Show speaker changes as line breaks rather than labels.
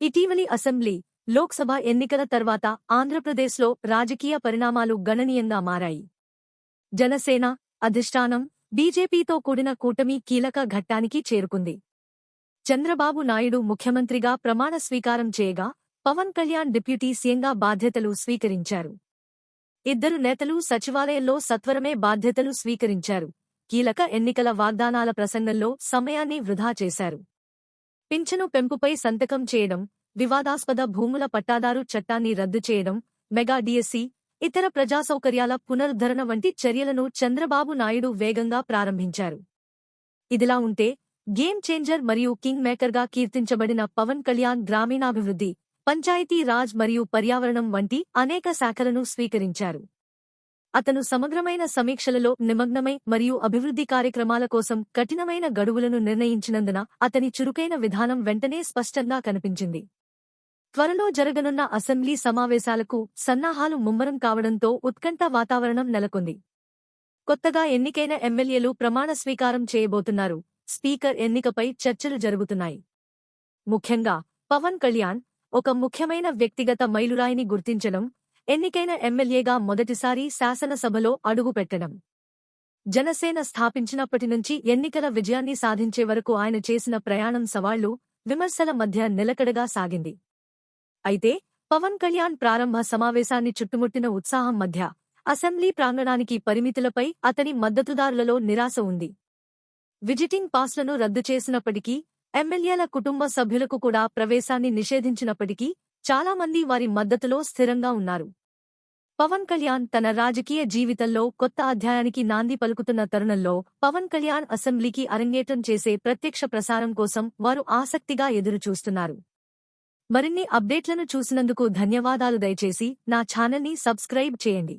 ఇటీవలి అసెంబ్లీ లోక్సభ ఎన్నికల తర్వాత ఆంధ్రప్రదేశ్లో రాజకీయ పరిణామాలు గణనీయంగా మారాయి. జనసేన అధిష్టానం బీజేపీతో కూడిన కూటమి కీలక ఘట్టానికి చేరుకుంది. చంద్రబాబు నాయుడు ముఖ్యమంత్రిగా ప్రమాణ స్వీకారం చేయగా పవన్ కళ్యాణ్ డిప్యూటీ సీఎంగా బాధ్యతలు స్వీకరించారు. ఇద్దరు నేతలు సచివాలయంలో సత్వరమే బాధ్యతలు స్వీకరించారు. కీలక ఎన్నికల వాగ్దానాల ప్రసంగంలో సమయాన్ని వృధా చేశారు. పింఛను పెంపుపై సంతకం చేయడం వివాదాస్పద భూముల పట్టాదారు చట్టాన్ని రద్దు చేయడం మెగా డిఎస్సి ఇతర ప్రజాసౌకర్యాల పునరుద్ధరణ వంటి చర్యలను చంద్రబాబు నాయుడు వేగంగా ప్రారంభించారు. ఇదిలా ఉంటే గేమ్ చేంజర్ మరియు కింగ్ మేకర్గా కీర్తించబడిన పవన్ కళ్యాణ్ గ్రామీణాభివృద్ధి పంచాయతీ రాజ్ మరియు పర్యావరణం వంటి అనేక శాఖలను స్వీకరించారు. అతను సమగ్రమైన సమీక్షలలో నిమగ్నమై మరియు అభివృద్ధి కార్యక్రమాల కోసం కఠినమైన గడువులను నిర్ణయించినందున అతని చురుకైన విధానం వెంటనే స్పష్టంగా కనిపించింది. త్వరలో జరగనున్న అసెంబ్లీ సమావేశాలకు సన్నాహాలు ముమ్మరం కావడంతో ఉత్కంఠ వాతావరణం నెలకొంది. కొత్తగా ఎన్నికైన ఎమ్మెల్యేలు ప్రమాణ స్వీకారం చేయబోతున్నారు. స్పీకర్ ఎన్నికపై చర్చలు జరుగుతున్నాయి. ముఖ్యంగా పవన్ కళ్యాణ్ ఒక ముఖ్యమైన వ్యక్తిగత మైలురాయిని గుర్తించడం ఎన్నికైన ఎమ్మెల్యేగా మొదటిసారి శాసనసభలో అడుగుపెట్టడం జనసేన స్థాపించినప్పటి నుంచి ఎన్నికల విజయాన్ని సాధించే వరకు ఆయన చేసిన ప్రయాణం సవాళ్ళు విమర్శల మధ్య నిలకడగా సాగింది. అయితే పవన్ కళ్యాణ్ ప్రారంభ సమావేశాన్ని చుట్టుముట్టిన ఉత్సాహం మధ్య అసెంబ్లీ ప్రాంగణానికి పరిమితులపై అతని మద్దతుదారులలో నిరాశ ఉంది. విజిటింగ్ పాస్లను రద్దు చేసినప్పటికీ ఎమ్మెల్యేల కుటుంబ సభ్యులకు కూడా ప్రవేశాన్ని నిషేధించినప్పటికీ చాలామంది వారి మద్దతులో స్థిరంగా ఉన్నారు. పవన్ కళ్యాణ్ తన రాజకీయ జీవితంలో కొత్త అధ్యాయానికి నాంది పలుకుతున్న తరుణంలో పవన్ కళ్యాణ్ అసెంబ్లీకి అరంగేట్రం చేసే ప్రత్యక్ష ప్రసారం కోసం వారు ఆసక్తిగా ఎదురుచూస్తున్నారు. మరిన్ని అప్డేట్లను చూసినందుకు ధన్యవాదాలు దయచేసి నా ఛానల్ని సబ్స్క్రైబ్ చేయండి.